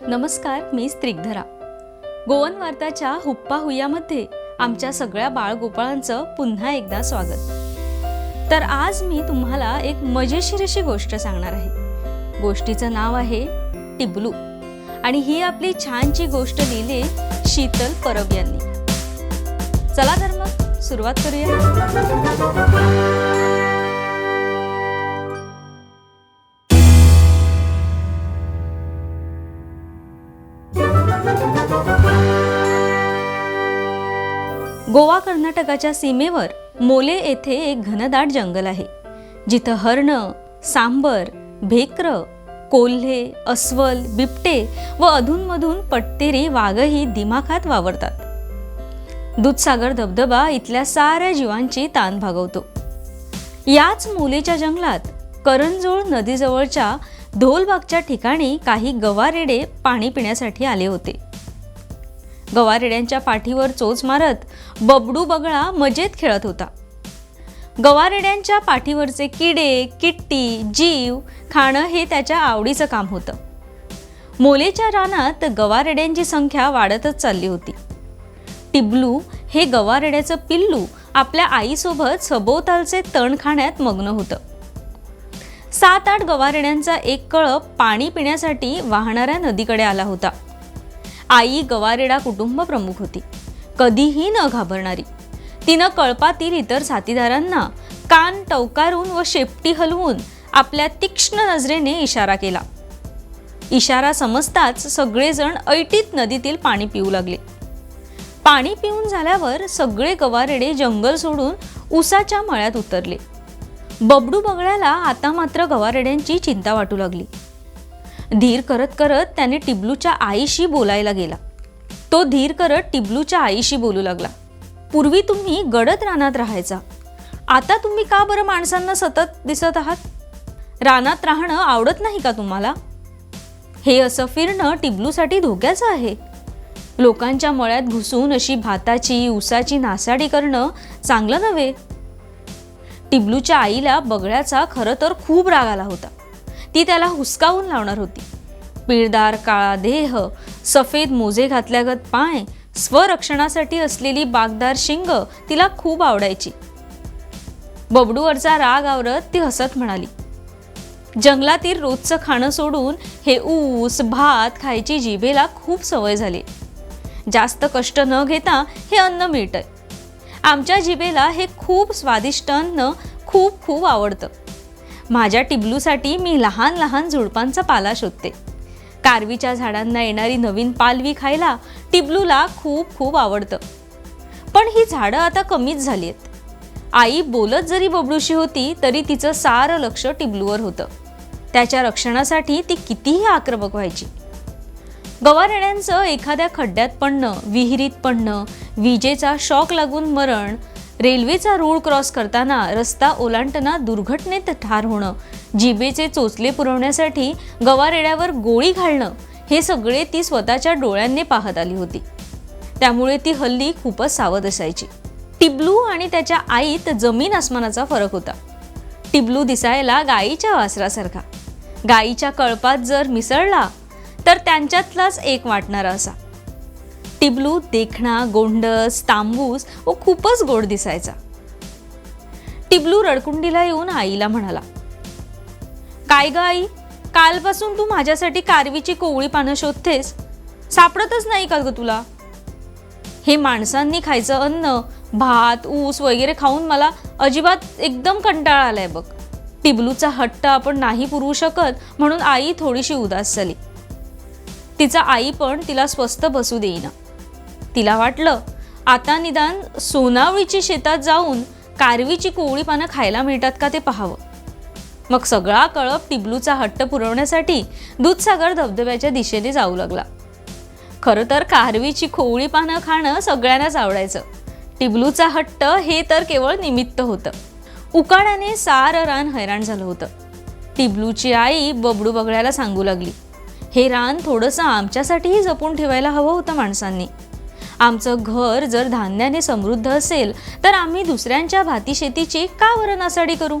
नमस्कार मी स्त्रिग्धरा. गोवन वार्ताच्या हुप्पा हुयामध्ये आमच्या सगळ्या बाळगोपाळांचं पुन्हा एकदा स्वागत. तर आज मी तुम्हाला एक मजेशीर अशी गोष्ट सांगणार आहे. गोष्टीचं नाव आहे टिबलू. आणि ही आपली छानची गोष्ट लिहिली शीतल परब यांनी. चला तर मग सुरुवात करूया. गोवा कर्नाटकाच्या सीमेवर मोले येथे एक घनदाट जंगल आहे जिथं हरण सांबर भेकर कोल्हे अस्वल बिबटे व अधूनमधून पट्टेरी वाघही दिमाखात वावरतात. दूधसागर धबधबा इथल्या साऱ्या जीवांची ताण भागवतो. याच मोलेच्या जंगलात करंजोळ नदीजवळच्या धोलबागच्या ठिकाणी काही गवारेडे पाणी पिण्यासाठी आले होते. गवारेड्यांच्या पाठीवर चोच मारत बबडू बगळा मजेत खेळत होता. गवारेड्यांच्या पाठीवरचे किडे किट्टी जीव खाणं हे त्याच्या आवडीचं काम होतं. मोलेच्या रानात गवारेड्यांची संख्या वाढतच चालली होती. टिबलू हे गवारेड्याचं पिल्लू आपल्या आईसोबत सभोवतालचे तण खाण्यात मग्न होतं. सात आठ गवारेड्यांचा एक कळप पाणी पिण्यासाठी वाहणाऱ्या नदीकडे आला होता. आई गवारेडा कुटुंब प्रमुख होती. कधीही न घाबरणारी. तिनं कळपातील इतर साथीदारांना कान टवकारून व शेपटी हलवून आपल्या तीक्ष्ण नजरेने इशारा केला. इशारा समजताच सगळेजण ऐटीत नदीतील पाणी पिऊ लागले. पाणी पिऊन झाल्यावर सगळे गवारेडे जंगल सोडून उसाच्या मळ्यात उतरले. बबडू बगळ्याला आता मात्र गवारेड्यांची चिंता वाटू लागली. धीर करत करत त्याने टिबलूच्या आईशी बोलायला गेला. तो धीर करत टिबलूच्या आईशी बोलू लागला. पूर्वी तुम्ही गडद रानात राहायचा. आता तुम्ही का बरं माणसांना सतत दिसत आहात? रानात राहणं आवडत नाही का तुम्हाला? हे असं फिरणं टिबलूसाठी धोक्याचं आहे. लोकांच्या मळ्यात घुसून अशी भाताची उसाची नासाडी करणं चांगलं नव्हे. टिबलूच्या आईला बगळ्याचा खरं तर खूप राग आला होता. ती त्याला हुसकावून लावणार होती. पिळदार काळा देह सफेद मोजे घातल्यागत पाय स्वरक्षणासाठी असलेली बागदार शिंग तिला खूप आवडायची. बबडूवरचा राग आवरत ती हसत म्हणाली जंगलातील रोजचं खाणं सोडून हे ऊस भात खायची जिभेला खूप सवय झाली. जास्त कष्ट न घेता हे अन्न मिळतंय. आमच्या जिभेला हे खूप स्वादिष्ट अन्न खूप खूप आवडतं. माझ्या टिबलूसाठी मी लहान लहान झुडपांचा पाला शोधते. कारवीच्या झाडांना येणारी नवीन पालवी खायला टिबलूला खूप खूप आवडतं. पण ही झाडं आता कमीच झाली आहेत आई बोलत जरी बबडूशी होती तरी तिचं सारं लक्ष टिबलूवर होतं. त्याच्या रक्षणासाठी ती कितीही आक्रमक व्हायची. गवारण्यांचं एखाद्या खड्ड्यात पडणं विहिरीत पडणं विजेचा शॉक लागून मरण रेल्वेचा रूळ क्रॉस करताना रस्ता ओलांडताना दुर्घटनेत ठार होणं जिबेचे चोचले पुरवण्यासाठी गवारेड्यावर गोळी घालणं हे सगळे ती स्वतःच्या डोळ्यांनी पाहत आली होती. त्यामुळे ती हल्ली खूपच सावध असायची. टिबलू आणि त्याच्या आईत जमीन आसमानाचा फरक होता. टिबलू दिसायला गाईच्या वासरासारखा. गाईच्या कळपात जर मिसळला तर त्यांच्यातलाच एक वाटणारा असा. टिबलू देखणा गोंडस तांबूस व खूपच गोड दिसायचा. टिबलू रडकुंडीला येऊन आईला म्हणाला काय ग आई कालपासून तू माझ्यासाठी कारवीची कोवळी पानं शोधतेस? सापडतच नाही का ग तुला? हे माणसांनी खायचं अन्न भात ऊस वगैरे खाऊन मला अजिबात एकदम कंटाळा आलाय बघ. टिबलूचा हट्ट आपण नाही पुरवू शकत म्हणून आई थोडीशी उदास झाली. तिचा आई पण तिला स्वस्त बसू देईना. तिला वाटलं. आता निदान सोनावळीची शेतात जाऊन कारवीची कोवळी पानं खायला मिळतात का ते पाहावं. मग सगळा कळप टिबलूचा हट्ट पुरवण्यासाठी दूधसागर धबधब्याच्या दिशेने जाऊ लागला. खरं तर कारवीची खोवळी पानं खाणं सगळ्यांनाच आवडायचं. टिबलूचा हट्ट हे तर केवळ निमित्त होतं. उकाड्याने सारं रान हैराण झालं होतं. टिबलूची आई बबडू बघड्याला सांगू लागली. हे रान थोडंसं आमच्यासाठीही जपून ठेवायला हवं होतं माणसांनी. आमचं घर जर धान्याने समृद्ध असेल तर आम्ही दुसऱ्यांच्या भाती शेतीची का बरं नासाडी करू?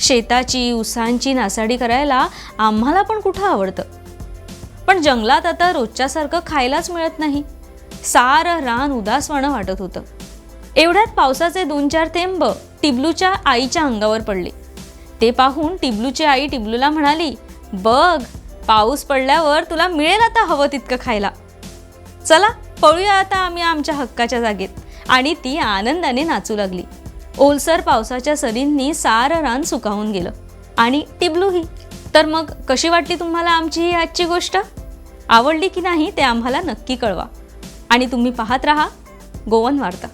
शेताची उसांची नासाडी करायला आम्हाला पण कुठं आवडतं? पण जंगलात आता रोजच्यासारखं खायलाच मिळत नाही. सारं रान उदासवाणं वाटत होतं. एवढ्यात पावसाचे दोन चार थेंब टिबलूच्या आईच्या अंगावर पडले. ते पाहून टिबलूची आई टिबलूला म्हणाली बघ पाऊस पडल्यावर तुला मिळेल आता हवं तितकं खायला. चला पळूया आता आम्ही आमच्या हक्काच्या जागेत. आणि ती आनंदाने नाचू लागली. ओलसर पावसाच्या सरींनी सारं रान सुकावून गेलं. आणि टिबलूही. तर मग कशी वाटली तुम्हाला आमची ही आजची गोष्ट? आवडली की नाही ते आम्हाला नक्की कळवा. आणि तुम्ही पाहत राहा. गोवन वार्ता.